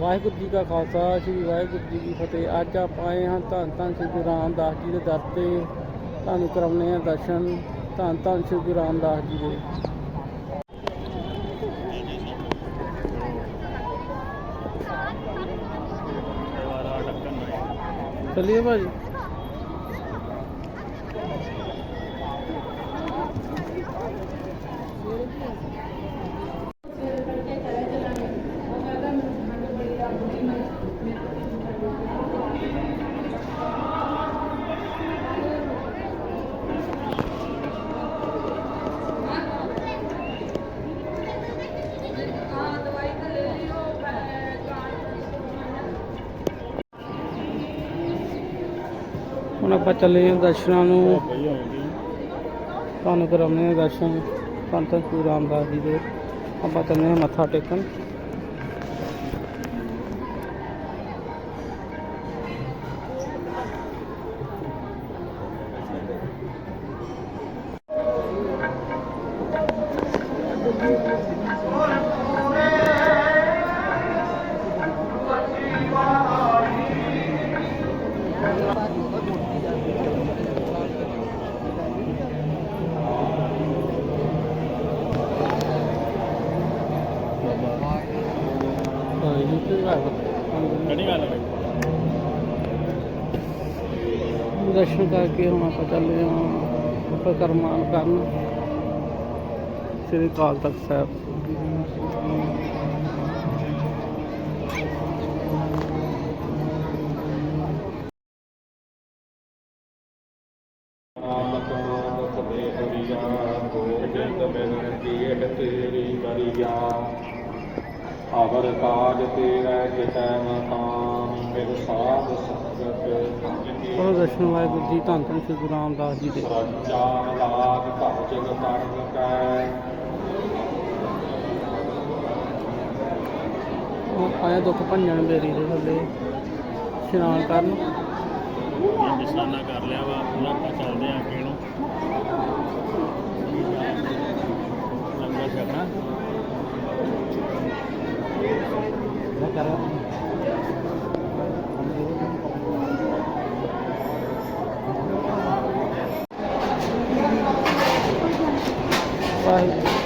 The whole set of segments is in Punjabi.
ਵਾਹਿਗੁਰੂ ਜੀ ਕਾ ਖਾਲਸਾ, ਸ੍ਰੀ ਵਾਹਿਗੁਰੂ ਜੀ ਕੀ ਫਤਿਹ। ਅੱਜ ਆਪਾਂ ਆਏ ਹਾਂ ਧੰਨ ਧੰਨ ਸ੍ਰੀ ਗੁਰੂ ਰਾਮਦਾਸ ਜੀ ਦੇ ਦਰ ਤੇ। ਤੁਹਾਨੂੰ ਕਰਾਉਣੇ ਆ ਦਰਸ਼ਨ। ਧੰਨ ਧੰਨ ਸ੍ਰੀ ਗੁਰੂ ਰਾਮਦਾਸ ਜੀ ਦੇ। ਚੱਲੀਏ ਭਾਜੀ? ਹੁਣ ਆਪਾਂ ਚੱਲੇ ਹਾਂ ਦਰਸ਼ਨਾਂ ਨੂੰ। ਤੁਹਾਨੂੰ ਕਰਾਉਂਦੇ ਹਾਂ ਦਰਸ਼ਨ। ਸੰਤ ਗੁਰੂ ਰਾਮਦਾਸ ਜੀ ਦੇ। ਆਪਾਂ ਚੱਲੇ ਹਾਂ ਮੱਥਾ ਟੇਕਣ। ਹਾਂ ਕਿਹੜੀ ਗੱਲ ਹੈ? ਦਰਸ਼ਨ ਕਰਕੇ ਹੁਣ ਆਪਾਂ ਚੱਲੇ ਹਾਂ ਪਰਮਾਨ ਕਰਨ। ਸ੍ਰੀ ਅਕਾਲ ਤਖਤ ਸਾਹਿਬ। ਅਵਰ ਕਾਜ ਤੇਰਾ ਕਿਤੈ ਮਕਾਮ ਮਿਲ ਸਾਧ ਸੰਗਤ ਕਰੋ ਦਰਸ਼ਨ ਵਾਹਿਗੁਰੂ ਜੀ ਧੰਨ ਧੰਨ ਸ੍ਰੀ ਗੁਰੂ ਰਾਮਦਾਸ ਜੀ ਦੇ। ਰੰਜਾ ਲਾਗ ਘਰ ਜਗ ਕਰਨ ਕੈ। ਉਹ ਆਇਆ ਦੁੱਖ ਭੰਜਨ ਬੇਰੀ ਦੇ ਥੱਲੇ ਇਸ਼ਨਾਨ ਕਰਨ। ਨਿਸ਼ਾਨਾ ਕਰ ਲਿਆ ਵਾ ਹੁਣ ਆਪਾਂ ਚੱਲਦੇ ਆ ਅੱਗੇ ਨੂੰ। ਵਾਹਿਗੁਰੂ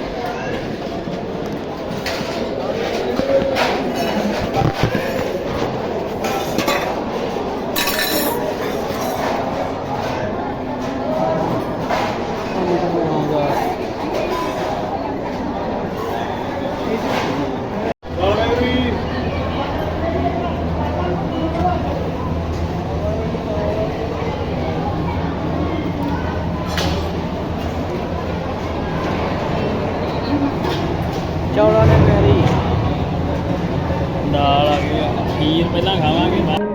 ਧੰਨ ਧੰਨ ਰਾਮਦਾਸ ਚੌਲਾਂ ਨੇ ਮੇਰੀ ਦਾਲ ਆ ਗਈ ਖੀਰ ਪਹਿਲਾਂ ਖਾਵਾਂਗੇ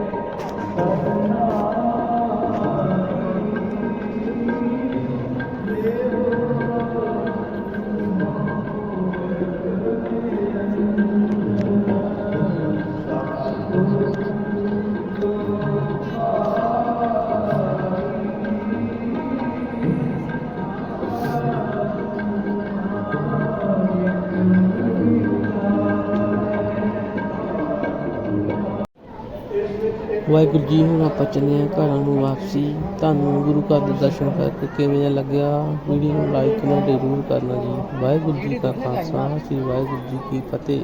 ਵਾਹਿਗੁਰੂ ਜੀ, ਹੁਣ ਆਪਾਂ ਚੱਲੇ ਹਾਂ ਘਰਾਂ ਨੂੰ ਵਾਪਸੀ। ਤੁਹਾਨੂੰ ਗੁਰੂ ਘਰ ਦੇ ਦਰਸ਼ਨ ਕਰਕੇ ਕਿਵੇਂ ਦਾ ਲੱਗਿਆ? ਵੀਡੀਓ ਨੂੰ ਲਾਈਕ ਕਮੈਂਟ ਜ਼ਰੂਰ ਕਰਨਾ ਜੀ। ਵਾਹਿਗੁਰੂ ਜੀ ਕਾ ਖਾਲਸਾ, ਸ੍ਰੀ ਵਾਹਿਗੁਰੂ ਜੀ ਕੀ ਫਤਿਹ।